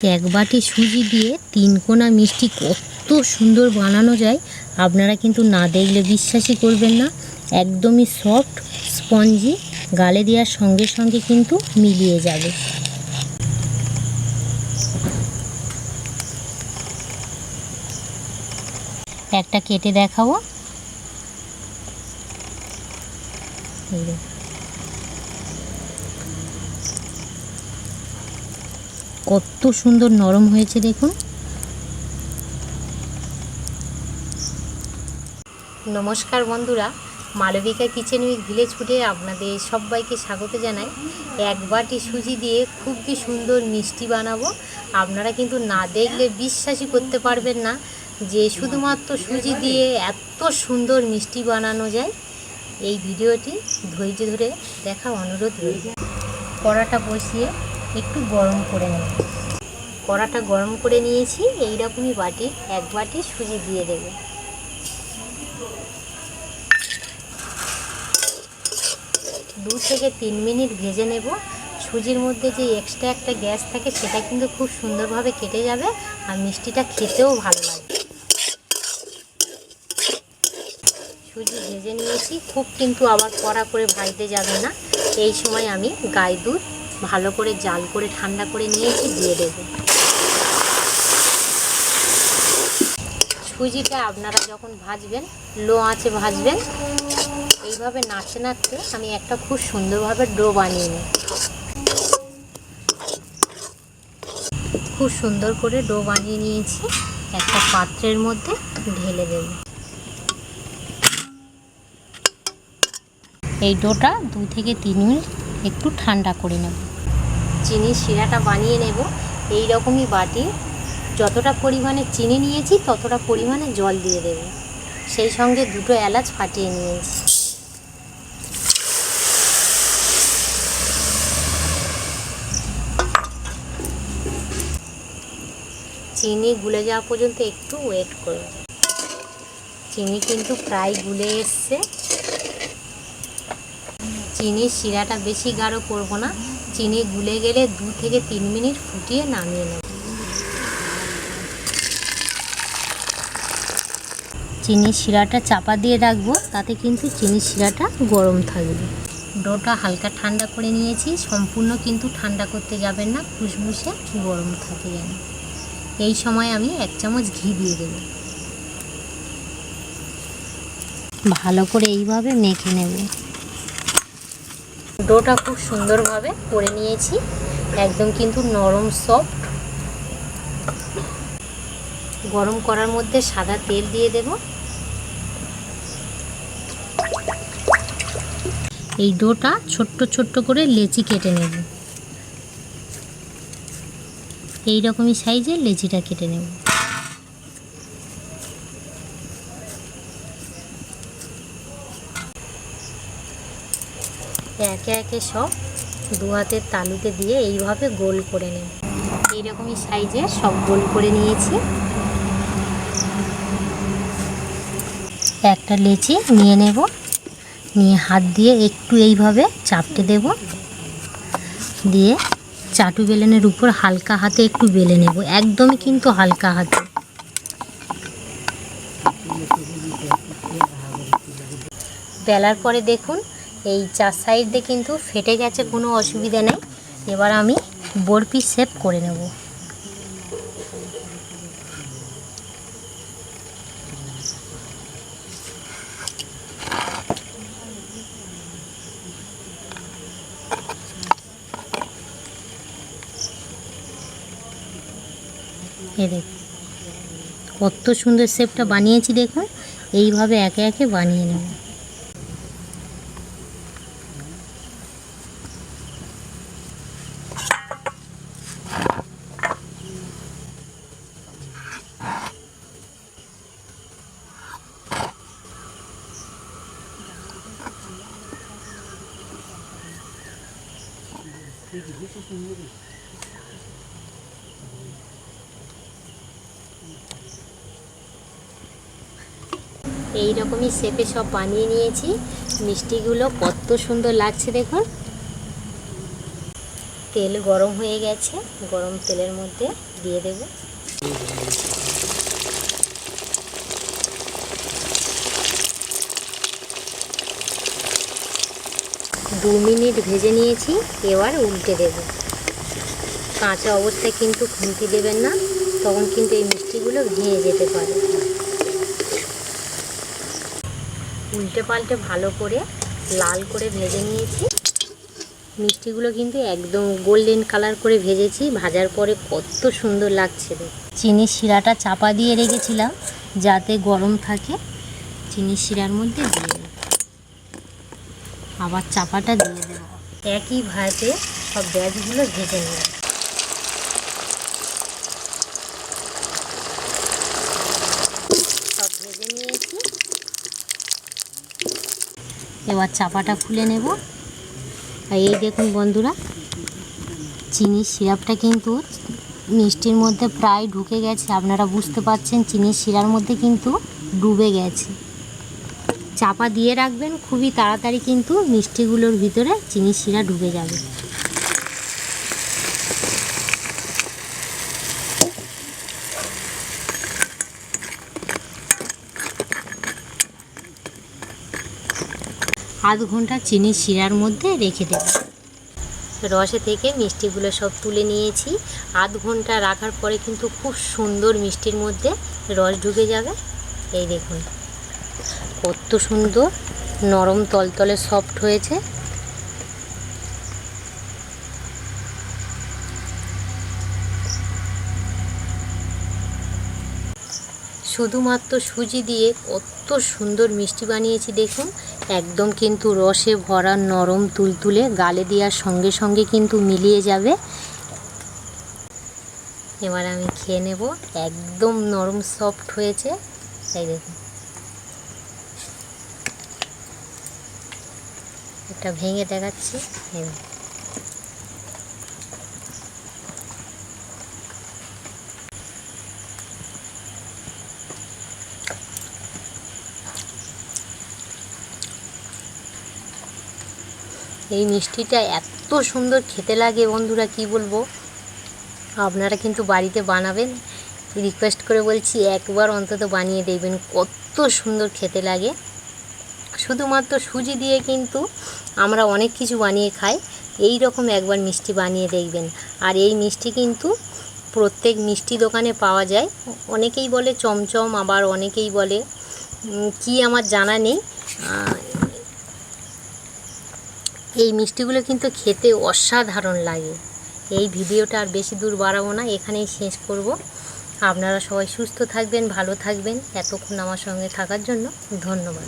এক বাটি সুজি দিয়ে তিন কোনা মিষ্টি কত সুন্দর বানানো যায়। আপনারা কিন্তু না দেখলে বিশ্বাসই করবেন না। একদমই সফট স্পঞ্জি গালে দেওয়ার সঙ্গে সঙ্গে কিন্তু মিলিয়ে যাবে। একটা কেটে দেখাবো। কত সুন্দর নরম হয়েছে, দেখুন। নমস্কার বন্ধুরা, মালবিকা কিচেন উইথ ভিলেজ ফুডে আপনাদের সবাইকে স্বাগত জানাই। এক বাটি সুজি দিয়ে খুবই সুন্দর মিষ্টি বানাবো। আপনারা কিন্তু না দেখলে বিশ্বাসই করতে পারবেন না যে শুধুমাত্র সুজি দিয়ে এত সুন্দর মিষ্টি বানানো যায়। এই ভিডিওটি ধৈর্য ধরে দেখা অনুরোধ রইল। কড়াটা বসিয়ে একটু গরম করে নেব কড়াটা গরম করে নিয়েছি এই রকমই বাটি, এক বাটি সুজি দিয়ে দেব। দু থেকে তিন মিনিট ভেজে নেব। সুজির মধ্যে যে এক্সট্রা একটা গ্যাস থাকে, সেটা কিন্তু খুব সুন্দরভাবে কেটে যাবে আর মিষ্টিটা খেতেও ভালো লাগবে সুজি ভেজে নিয়েছি, খুব কিন্তু আবার কড়া করে ভাজতে যাবে না। এই সময় আমি গাই দুধ ভালো করে জাল করে ঠান্ডা করে নিয়েছি, দিয়ে দেব। সুজিটা আপনারা যখন ভাজবেন, লো আঁচে ভাজবেন, এইভাবে নাড়তে নাড়তে আমি একটা খুব সুন্দরভাবে ডো বানিয়ে নিই খুব সুন্দর করে ডো বানিয়ে নিয়েছি, একটা পাত্রের মধ্যে ঢেলে দেব। এই ডোটা দু থেকে তিন মিনিট একটু ঠান্ডা করে নেব। চিনির শিরাটা বানিয়ে নেব। এই রকমই বাটি। যতটা পরিমাণে চিনি নিয়েছি, ততটা পরিমাণে জল দিয়ে দেব। সেই সঙ্গে দুটো এলাচ ফাটিয়ে নিয়েছি চিনি গুলে যাওয়া পর্যন্ত একটু ওয়েট করব চিনি কিন্তু প্রায় গুলে এসছে। চিনির শিরাটা বেশি গাঢ় করব না। চিনি গুলে গেলে দু থেকে তিন মিনিট ফুটিয়ে নামিয়ে নেব। চিনির শিরাটা চাপা দিয়ে রাখব, তাতে কিন্তু চিনির শিরাটা গরম থাকবে। ডোটা হালকা ঠান্ডা করে নিয়েছি, সম্পূর্ণ কিন্তু ঠান্ডা করতে যাবেন না ফুসফুসে গরম থাকে যেন। এই সময় আমি এক চামচ ঘি দিয়ে দেব। ভালো করে এইভাবে মেখে নেব। ডোটা খুব সুন্দরভাবে করে নিয়েছি। একদম কিন্তু নরম সফট। গরম করার মধ্যে সাদা তেল দিয়ে দেব। এই ডোটা ছোট্ট ছোট্ট করে লেচি কেটে নেব। এই রকমই সাইজের লেচিটা কেটে নেব। একে একে সব দু হাতের তালুতে দিয়ে এইভাবে গোল করে নেব। এইরকমই সাইজে সব গোল করে নিয়েছি। একটা লেচি নিয়ে নেব। নিয়ে হাত দিয়ে একটু এইভাবে চাপটে দেব। দিয়ে চাটু বেলেনের উপর হালকা হাতে একটু বেলে নেব। একদমই কিন্তু হালকা হাতে। বেলার পরে দেখুন এই চার সাইড দিয়ে কিন্তু ফেটে গেছে, কোনো অসুবিধা নেই। এবার আমি বরফি শেপ করে নেব। এ কত সুন্দর শেপটা বানিয়েছি দেখুন। এইভাবে একে একে বানিয়ে নেব। এই রকমই শেপে সব বানিয়ে নিয়েছি। মিষ্টিগুলো কত সুন্দর লাগছে দেখুন। তেল গরম হয়ে গেছে, গরম তেলের মধ্যে দিয়ে দেব। দু মিনিট ভেজে নিয়েছি, এবার উল্টে দেব। কাঁচা অবস্থায় কিন্তু খুন্তি দেবেন না, তখন কিন্তু এই মিষ্টিগুলো ভেঙে যেতে পারে। উল্টে পাল্টে ভালো করে লাল করে ভেজে নিয়েছি। মিষ্টিগুলো কিন্তু একদম গোল্ডেন কালার করে ভেজেছি, ভাজার পরে কত সুন্দর লাগছে। চিনির শিরাটা চাপা দিয়ে রেখেছিলাম, যাতে গরম থাকে। চিনির শিরার মধ্যে দিয়ে আবার চাপাটা দিয়ে দেব। একই ভাতে সব ব্যাচগুলো ভেজে নেব। সব ভেজে নিয়েছি। এবার চাপাটা খুলে নেব। আর এই দেখুন বন্ধুরা, চিনির সিরাপটা কিন্তু মিষ্টির মধ্যে প্রায় ঢুকে গেছে। আপনারা বুঝতে পারছেন, চিনির শিরার মধ্যে কিন্তু ডুবে গেছে। চাপা দিয়ে রাখবেন, খুবই তাড়াতাড়ি কিন্তু মিষ্টিগুলোর ভিতরে চিনি শিরা ঢুকে যাবে। আধ ঘণ্টা চিনি শিরার মধ্যে রেখে দেব রসে থেকে মিষ্টিগুলো সব তুলে নিয়েছি। আধ ঘণ্টা রাখার পরে কিন্তু খুব সুন্দর মিষ্টির মধ্যে রস ঢুকে যাবে। এই দেখুন। কত সুন্দর, নরম তলতলে সফট হয়েছে। শুধুমাত্র সুজি দিয়ে কত সুন্দর মিষ্টি বানিয়েছি দেখুন। একদম কিন্তু রসে ভরা, নরম, তুলতুলে, গালে দেওয়ার সঙ্গে সঙ্গে কিন্তু মিলিয়ে যাবে। এবার আমি খেয়ে নেব, একদম নরম সফট হয়েছে। তাই দেখুন। এটা ভেঙে দেখাচ্ছি। এই মিষ্টিটা এত সুন্দর খেতে লাগে বন্ধুরা, কি বলব? আপনারা কিন্তু বাড়িতে বানাবেন। রিকোয়েস্ট করে বলছি, একবার অন্তত বানিয়ে দেখবেন কত সুন্দর খেতে লাগে। শুধুমাত্র সুজি দিয়ে কিন্তু আমরা অনেক কিছু বানিয়ে খাই। এই রকম একবার মিষ্টি বানিয়ে দেখবেন। আর এই মিষ্টি কিন্তু প্রত্যেক মিষ্টি দোকানে পাওয়া যায়। অনেকেই বলে চমচম, আবার অনেকেই বলে কি আমার জানা নেই। এই মিষ্টিগুলো কিন্তু খেতে অসাধারণ লাগে। এই ভিডিওটা আর বেশি দূর বাড়াবো না, এখানেই শেষ করব। আপনারা সবাই সুস্থ থাকবেন, ভালো থাকবেন। এতক্ষণ আমার সঙ্গে থাকার জন্য ধন্যবাদ।